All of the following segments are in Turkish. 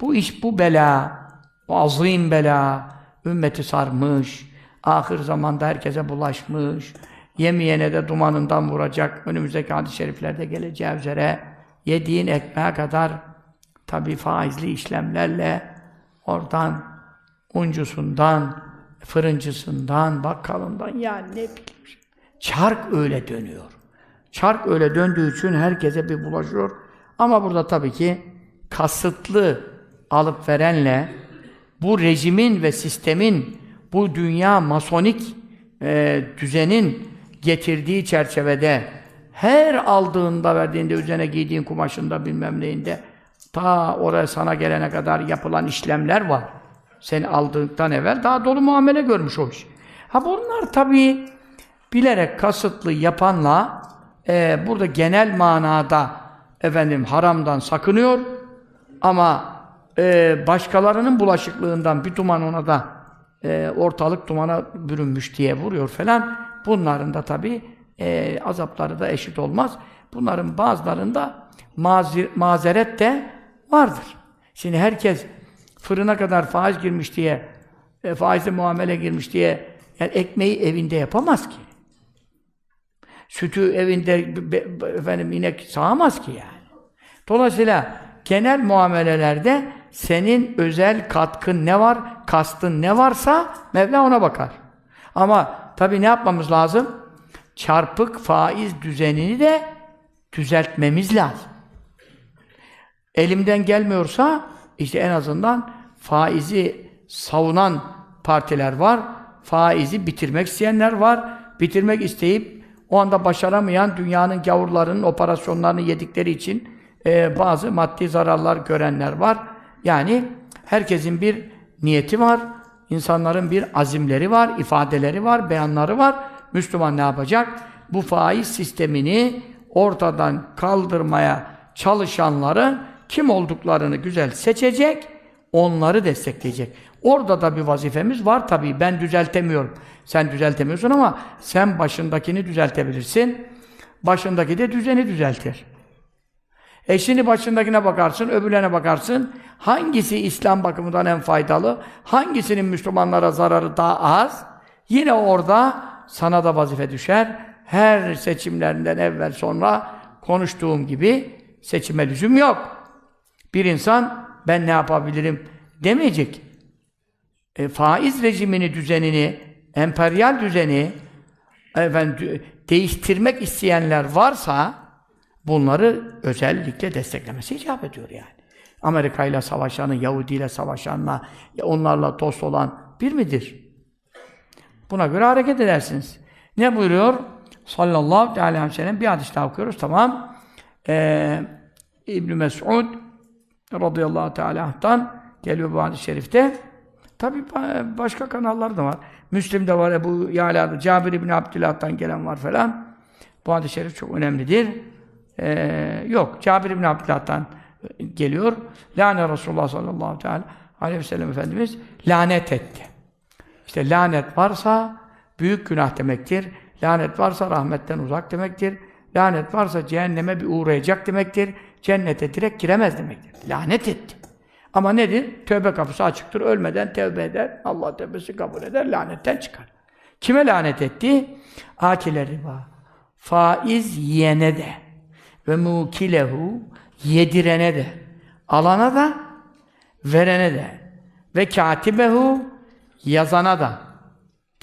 Bu iş bu bela, bu azim bela, ümmeti sarmış, ahir zamanda herkese bulaşmış, yemeyene de dumanından vuracak, önümüzdeki hadis-i şeriflerde geleceği üzere, yediğin ekmeğe kadar tabi faizli işlemlerle oradan, uncusundan, fırıncısından, bakkalından, yani ne bileyim. Çark öyle dönüyor. Çark öyle döndüğü için herkese bir bulaşıyor. Ama burada tabii ki kasıtlı alıp verenle bu rejimin ve sistemin bu dünya masonik e, düzenin getirdiği çerçevede her aldığında verdiğinde üzerine giydiğin kumaşında bilmem neyinde ta oraya sana gelene kadar yapılan işlemler var. Seni aldıktan evvel daha dolu muamele görmüş o iş. Ha bunlar tabii bilerek kasıtlı yapanla e, burada genel manada efendim haramdan sakınıyor ama e, başkalarının bulaşıklığından bir duman ona da e, ortalık dumana bürünmüş diye vuruyor falan. Bunların da tabi e, azapları da eşit olmaz. Bunların bazılarında mazir, mazeret de vardır. Şimdi herkes fırına kadar faiz girmiş diye, e, faizli muamele girmiş diye yani ekmeği evinde yapamaz ki. Sütü evinde be, be, efendim inek sağamaz ki yani. Dolayısıyla genel muamelelerde senin özel katkın ne var, kastın ne varsa Mevla ona bakar. Ama tabii ne yapmamız lazım? Çarpık faiz düzenini de düzeltmemiz lazım. Elimden gelmiyorsa işte en azından faizi savunan partiler var. Faizi bitirmek isteyenler var. Bitirmek isteyip o anda başaramayan dünyanın gavurlarının operasyonlarını yedikleri için e, bazı maddi zararlar görenler var. Yani herkesin bir niyeti var. insanların bir azimleri var, ifadeleri var, beyanları var. Müslüman ne yapacak? Bu faiz sistemini ortadan kaldırmaya çalışanların kim olduklarını güzel seçecek, onları destekleyecek. Orada da bir vazifemiz var tabii. Ben düzeltemiyorum. Sen düzeltemiyorsun ama sen başındakini düzeltebilirsin. Başındaki de düzeni düzeltir. E şimdi başındakine bakarsın, öbürlerine bakarsın. Hangisi İslam bakımından en faydalı? Hangisinin Müslümanlara zararı daha az? Yine orada sana da vazife düşer. Her seçimlerinden evvel sonra konuştuğum gibi seçime lüzum yok. Bir insan ben ne yapabilirim demeyecek. E, faiz rejimini, düzenini, emperyal düzeni efendim, değiştirmek isteyenler varsa bunları özellikle desteklemesi icap ediyor yani. Amerika ile savaşanı, Yahudi ile savaşanla, onlarla dost olan bir midir? Buna göre hareket edersiniz. Ne buyuruyor? Sallallahu aleyhi ve sellem bir hadis daha okuyoruz. Tamam. Ee, İbn Mes'ud radıyallahu teala'dan geliyor bu hadis-i şerifte. Tabi başka kanallar da var. Müslim'de var, Ebu Yala'da, Cabir İbni Abdillah'tan gelen var falan. Bu hadis-i şerif çok önemlidir. Ee, yok, Cabir İbni Abdillah'tan geliyor. Lâne Resulullah sallallahu aleyhi ve sellem Efendimiz lanet etti. İşte lanet varsa büyük günah demektir. Lanet varsa rahmetten uzak demektir. Lanet varsa cehenneme bir uğrayacak demektir. Cennete direkt giremez demektir. Lanet etti. Ama nedir? Tövbe kapısı açıktır. Ölmeden tövbe eder. Allah tövbesi kabul eder. Lanetten çıkar. Kime lanet etti? Akile riba. Faiz yiyene de ve mukilehu yedirene de alana da verene de ve katibehu yazana da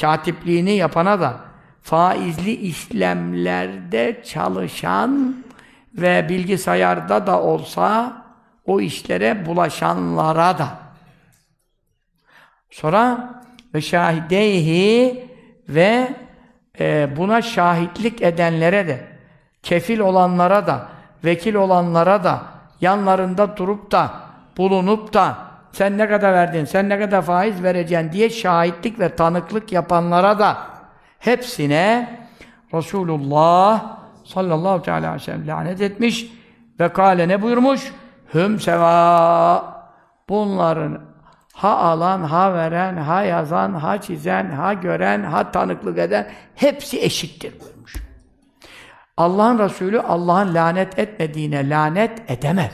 katipliğini yapana da faizli işlemlerde çalışan ve bilgisayarda da olsa o işlere bulaşanlara da. Sonra ve şahideyhi ve e, buna şahitlik edenlere de, kefil olanlara da, vekil olanlara da, yanlarında durup da, bulunup da, sen ne kadar verdin, sen ne kadar faiz vereceksin diye şahitlik ve tanıklık yapanlara da, hepsine Resulullah sallallahu aleyhi ve sellem lanet etmiş ve kâle ne buyurmuş? Hüm seva bunların ha alan, ha veren, ha yazan, ha çizen, ha gören, ha tanıklık eden hepsi eşittir buyurmuş. Allah'ın Resulü Allah'ın lanet etmediğine lanet edemez.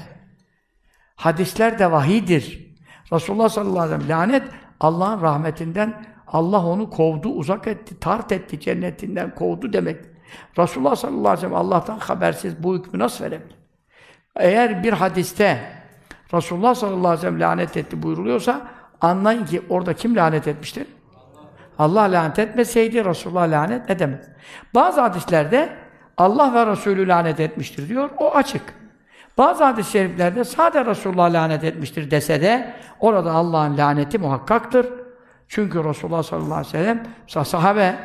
Hadisler de vahidir. Resulullah sallallahu aleyhi ve sellem lanet Allah'ın rahmetinden Allah onu kovdu, uzak etti, tart etti, cennetinden kovdu demek. Resulullah sallallahu aleyhi ve sellem Allah'tan habersiz bu hükmü nasıl verebilir? Eğer bir hadiste Resulullah sallallahu aleyhi ve sellem lanet etti buyuruluyorsa anlayın ki orada kim lanet etmiştir? Allah lanet etmeseydi Resulullah lanet edemez. Bazı hadislerde Allah ve Resulü lanet etmiştir diyor. O açık. Bazı hadis-i şeriflerde sade Resulullah lanet etmiştir dese de orada Allah'ın laneti muhakkaktır. Çünkü Resulullah sallallahu aleyhi ve sellem sah- sahabe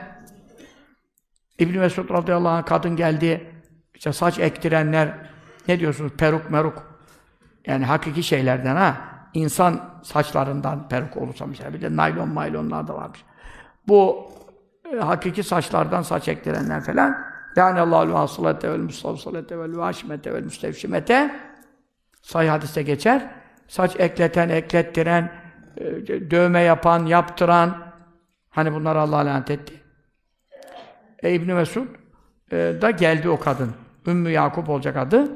İbn Mesud radıyallahu anh kadın geldi. İşte saç ektirenler ne diyorsunuz? Peruk meruk. Yani hakiki şeylerden ha. İnsan saçlarından peruk olursa mesela bir de naylon maylonlar da varmış. Bu e, hakiki saçlardan saç ektirenler falan Lânallâhu hasılete vel mustavsalete vel vâşimete vel müstevşimete Sahih hadiste geçer. Saç ekleten, eklettiren, e, dövme yapan, yaptıran hani bunlar Allah lanet etti. E, İbn Mesud e, da geldi o kadın. Ümmü Yakup olacak adı.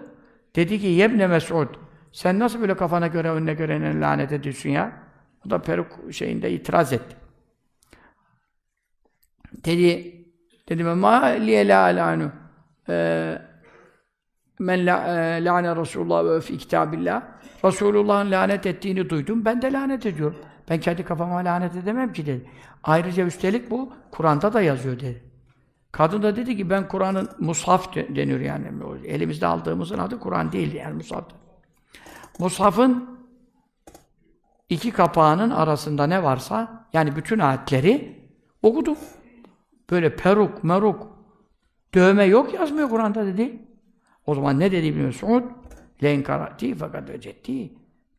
Dedi ki Yebne Mesud sen nasıl böyle kafana göre önüne göre lanet ediyorsun ya? O da peruk şeyinde itiraz etti. Dedi dedim ma liye la alanu Ee, men la, e, Resulullah ve fi kitabillah Resulullah'ın lanet ettiğini duydum. Ben de lanet ediyorum. Ben kendi kafama lanet edemem ki dedi. Ayrıca üstelik bu Kur'an'da da yazıyor dedi. Kadın da dedi ki ben Kur'an'ın mushaf de- deniyor yani. Elimizde aldığımızın adı Kur'an değil yani mushaf. Mushafın iki kapağının arasında ne varsa yani bütün ayetleri okudum. Böyle peruk, meruk, dövme yok yazmıyor Kur'an'da dedi. O zaman ne dedi biliyor musun? Len karati fakat vecetti.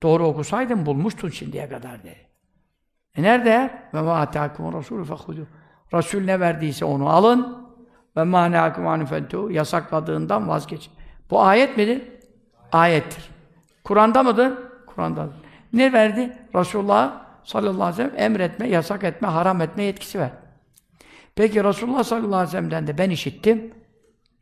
Doğru okusaydın bulmuştun şimdiye kadar dedi. E nerede? Ve ma atâkum rasûlü fehudû. Resul ne verdiyse onu alın. Ve ma neâkum anifentû. Yasakladığından vazgeçin. Bu ayet midir? Ayettir. Kur'an'da mıdır? Kur'an'da. Ne verdi? Resulullah sallallahu aleyhi ve sellem emretme, yasak etme, haram etme yetkisi ver. Peki Resulullah sallallahu aleyhi ve sellem'den de ben işittim.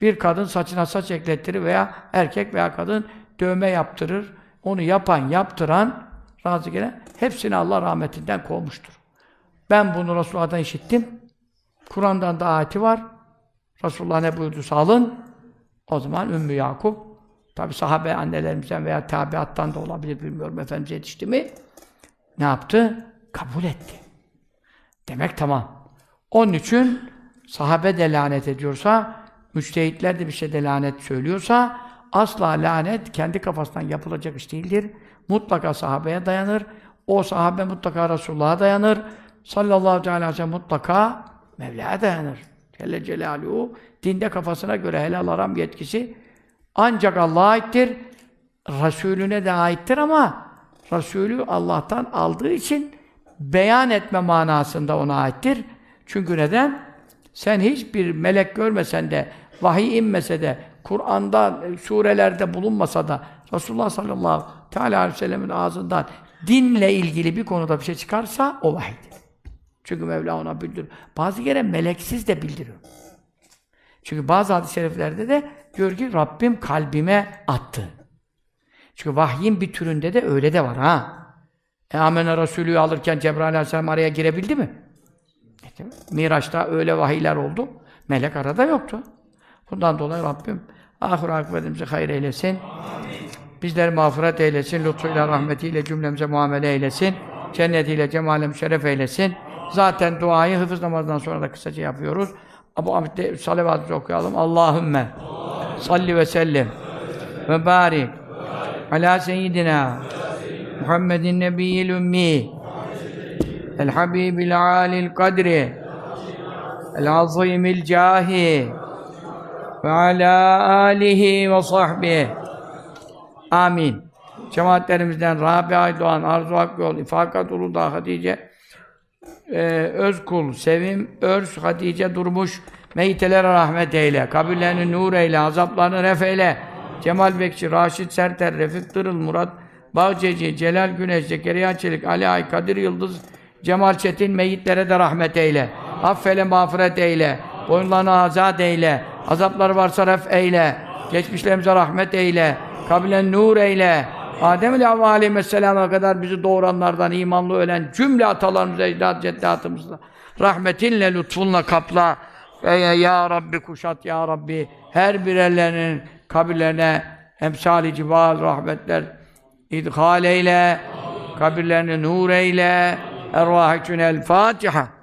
Bir kadın saçına saç eklettirir veya erkek veya kadın dövme yaptırır. Onu yapan, yaptıran, razı gelen hepsini Allah rahmetinden kovmuştur. Ben bunu Resulullah'tan işittim. Kur'an'dan da ayeti var. Resulullah ne buyurduysa alın. O zaman Ümmü Yakup, tabi sahabe annelerimizden veya tabiattan da olabilir bilmiyorum Efendimiz yetişti mi? Ne yaptı? Kabul etti. Demek tamam. Onun için sahabe de lanet ediyorsa, müçtehitler de bir şeyde lanet söylüyorsa, asla lanet kendi kafasından yapılacak iş değildir. Mutlaka sahabeye dayanır. O sahabe mutlaka Resulullah'a dayanır. Sallallahu aleyhi ve sellem mutlaka Mevla'ya dayanır. Celle Celaluhu dinde kafasına göre helal haram yetkisi ancak Allah'a aittir. Resulüne de aittir ama Resulü Allah'tan aldığı için beyan etme manasında ona aittir. Çünkü neden? Sen hiçbir melek görmesen de, vahiy inmese de, Kur'an'da, surelerde bulunmasa da, Resulullah sallallahu teala aleyhi ve sellemin ağzından dinle ilgili bir konuda bir şey çıkarsa o vahiydir. Çünkü Mevla ona bildiriyor. Bazı kere meleksiz de bildiriyor. Çünkü bazı hadis-i şeriflerde de diyor ki Rabbim kalbime attı. Çünkü vahyin bir türünde de öyle de var ha. E Amene Resulü'yü alırken Cebrail Aleyhisselam araya girebildi mi? E, mi? Miraç'ta öyle vahiyler oldu. Melek arada yoktu. Bundan dolayı Rabbim ahir akıbetimizi hayır eylesin. Amin. Bizleri mağfiret eylesin. Lütfuyla, rahmetiyle cümlemize muamele eylesin. Cennetiyle, cemale şeref eylesin. Zaten duayı hıfız namazından sonra da kısaca yapıyoruz. Bu Ahmet'te salavatımızı okuyalım. Allahümme salli ve sellim ve barik ala seyyidina Muhammedin nebiyyil ümmi el azimil cahi ve ala alihi ve sahbihi amin cemaatlerimizden Rabi Aydoğan, Arzu Akyol, İfakat Uludağ, Hatice ee, Özkul, Sevim, Örs, Hatice Durmuş, meyitelere rahmet eyle, kabirlerini nur eyle, azaplarını ref eyle. Cemal Bekçi, Raşit Serter, Refik Tırıl, Murat Bağceci, Celal Güneş, Zekeriya Çelik, Ali Ay, Kadir Yıldız, Cemal Çetin, meyitlere de rahmet eyle. Affele, mağfiret eyle. Boyunlarını azat eyle. Azapları varsa ref eyle. Geçmişlerimize rahmet eyle. Kabirlerini nur eyle. Adem ile Havva Aleyhisselam'a kadar bizi doğuranlardan imanlı ölen cümle atalarımıza, ecdat ceddatımızla rahmetinle, lütfunla kapla. Ve ya, Rabbi kuşat ya Rabbi her birerlerinin kabirlerine emsali cival rahmetler idhal eyle kabirlerini nur eyle أرواحتنا الفاتحة.